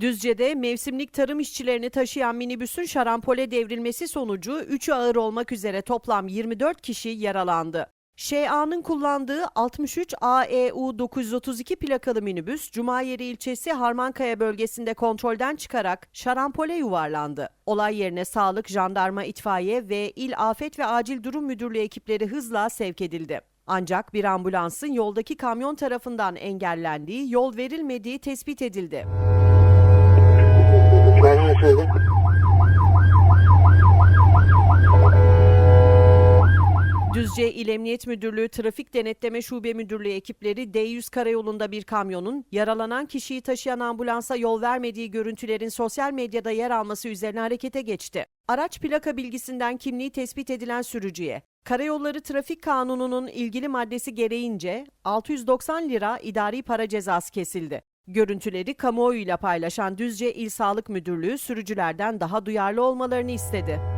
Düzce'de mevsimlik tarım işçilerini taşıyan minibüsün şarampole devrilmesi sonucu 3'ü ağır olmak üzere toplam 24 kişi yaralandı. ŞA'nın kullandığı 63 AEU 932 plakalı minibüs, Cumayeri ilçesi Harmankaya bölgesinde kontrolden çıkarak şarampole yuvarlandı. Olay yerine sağlık, jandarma, itfaiye ve İl Afet ve Acil Durum Müdürlüğü ekipleri hızla sevk edildi. Ancak bir ambulansın yoldaki kamyon tarafından engellendiği, yol verilmediği tespit edildi. Düzce İl Emniyet Müdürlüğü Trafik Denetleme Şube Müdürlüğü ekipleri D100 karayolunda bir kamyonun yaralanan kişiyi taşıyan ambulansa yol vermediği görüntülerin sosyal medyada yer alması üzerine harekete geçti. Araç plaka bilgisinden kimliği tespit edilen sürücüye Karayolları Trafik Kanunu'nun ilgili maddesi gereğince 690 lira idari para cezası kesildi. Görüntüleri kamuoyuyla paylaşan Düzce İl Sağlık Müdürlüğü sürücülerden daha duyarlı olmalarını istedi.